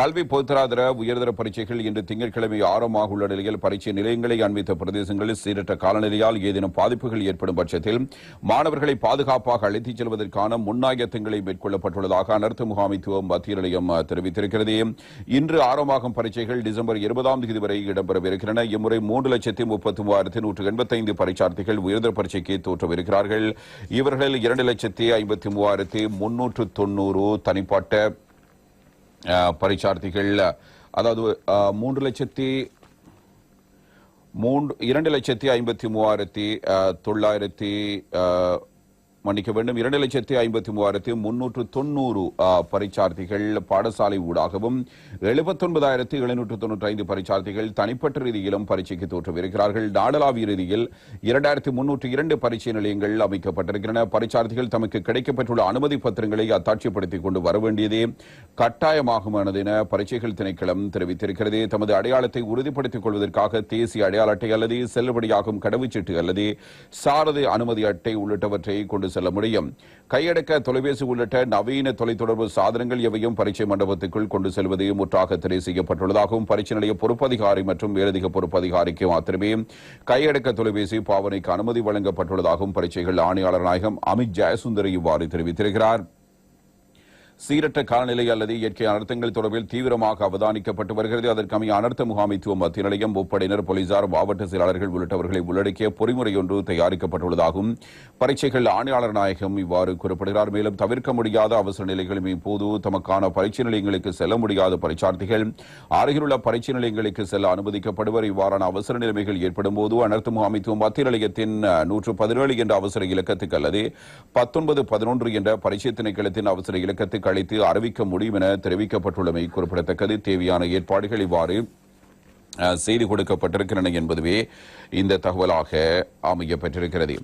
கல்வி பொதுத்தராதர உயர்தர பரீட்சைகள் இன்று திங்கட்கிழமை ஆரம்பமாக உள்ள நிலையில் பரீட்சை நிலையங்களை அண்மித்த பிரதேசங்களில் சீரற்ற காலநிலையால் ஏதேனும் பாதிப்புகள் ஏற்படும் பட்சத்தில் மாணவர்களை பாதுகாப்பாக அழைத்துச் செல்வதற்கான முன்னாயத்தங்களை மேற்கொள்ளப்பட்டுள்ளதாக அனர்த்த முகாமித்துவம் மத்திய நிலையம் தெரிவித்திருக்கிறது. இன்று ஆரம்பமாகும் பரீட்சைகள் டிசம்பர் இருபதாம் தேதி வரை இடம்பெறவிருக்கின்றன. இம்முறை மூன்று லட்சத்தி முப்பத்தி மூவாயிரத்தி நூற்று எண்பத்தைந்து பரீட்சார்த்திகள் உயர்தர பரீட்சைக்கு தோற்றவிருக்கிறார்கள். இவர்களில் இரண்டு லட்சத்தி ஐம்பத்தி மூவாயிரத்தி முன்னூற்று தொண்ணூறு தனிப்பட்ட பரீட்சார்த்திகள் அதாவது மூன்று லட்சத்தி மூன்று இரண்டு லட்சத்தி ஐம்பத்தி மூவாயிரத்தி தொள்ளாயிரத்தி மன்னிக்க வேண்டும் இரண்டு லட்சத்தி ஐம்பத்தி மூவாயிரத்தி முன்னூற்று தொண்ணூறு பரிச்சார்த்திகள் பரீட்சார்த்திகள் பாடசாலை ஊடாகவும் எழுபத்தொன்பதாயிரத்தி எழுநூற்று தொன்னூற்றி ஐந்து பரீட்சார்த்திகள் தனிப்பட்ட ரீதியிலும் பரீட்சைக்கு தோற்றவிருக்கிறார்கள். நாடளாவிய ரீதியில் இரண்டாயிரத்தி முன்னூற்று இரண்டு பரீட்சை நிலையங்கள் அமைக்கப்பட்டிருக்கின்றன. பரீட்சார்த்திகள் தமக்கு கிடைக்கப்பட்டுள்ள அனுமதி பத்திரங்களை அத்தாட்சிப்படுத்திக் கொண்டு வர வேண்டியதே கட்டாயமாகும் என பரீட்சைகள் திணைக்களம் தெரிவித்திருக்கிறது. தமது அடையாளத்தை உறுதிப்படுத்திக் கொள்வதற்காக தேசிய அடையாள அட்டை அல்லது செல்லுபடியாகும் கடவுச்சீட்டு அல்லது சாரதி அனுமதி அட்டை உள்ளிட்டவற்றை கொண்டு செல்ல முடியும். கையடக்க தொலைபேசி உள்ளிட்ட நவீன தொலைத்தொடர்பு சாதனங்கள் எவையும் பரீட்சை மண்டபத்துக்குள் கொண்டு செல்வது முற்றாக தடை செய்யப்பட்டுள்ளதாகவும் பரீட்சை நிலைய பொறுப்பதிகாரி மற்றும் மேலதிக பொறுப்பதிகாரிக்கு மாத்திரமே கையடக்க தொலைபேசி பாவனைக்கு அனுமதி வழங்கப்பட்டுள்ளதாகவும் பரீட்சைகள் ஆணையாளர் நாயகம் அமித் ஜெயசுந்தர் இவ்வாறு தெரிவித்திருக்கிறார். சீரற்ற காலநிலை அல்லது இயற்கை அனர்த்தங்கள் தொடர்பில் தீவிரமாக அவதானிக்கப்பட்டு வருகிறது. அதற்கமைய அனர்த்த முகாமைத்துவ மத்திய நிலையம் முப்படையினர் போலீசார் மாவட்ட செயலாளர்கள் உள்ளிட்டவர்களை உள்ளடக்கிய பொறிமுறை ஒன்று தயாரிக்கப்பட்டுள்ளதாகவும் பரீட்சைகள் ஆணையாளர் நாயகம் இவ்வாறு குறிப்பிடுகிறார். மேலும் தவிர்க்க முடியாத அவசர நிலைகளும் இப்போது தமக்கான பரீட்சை நிலையங்களுக்கு செல்ல முடியாத பரீட்சார்த்திகள். அருகிலுள்ள பரீட்சை நிலையங்களுக்கு செல்ல அனுமதிக்கப்படுவர். இவ்வாறான அவசர நிலைமைகள் ஏற்படும் போது அனர்த்த முகாமைத்துவ மத்திய நிலையத்தின் நூற்று பதினேழு என்ற அவசர இலக்கத்துக்கு அல்லது பத்தொன்பது பதினொன்று என்ற பரீட்சை திணைக்களத்தின் அவசர இலக்கத்துக்கு கழித்து அறிவிக்க முடியும் என தெரிவிக்கப்பட்டுள்ளமை குறிப்பிடத்தக்கது. தேவையான ஏற்பாடுகள் இவ்வாறு செய்து கொடுக்கப்பட்டிருக்கின்றன என்பதுவே இந்த தகவலாக அமையப்பெற்றிருக்கிறது.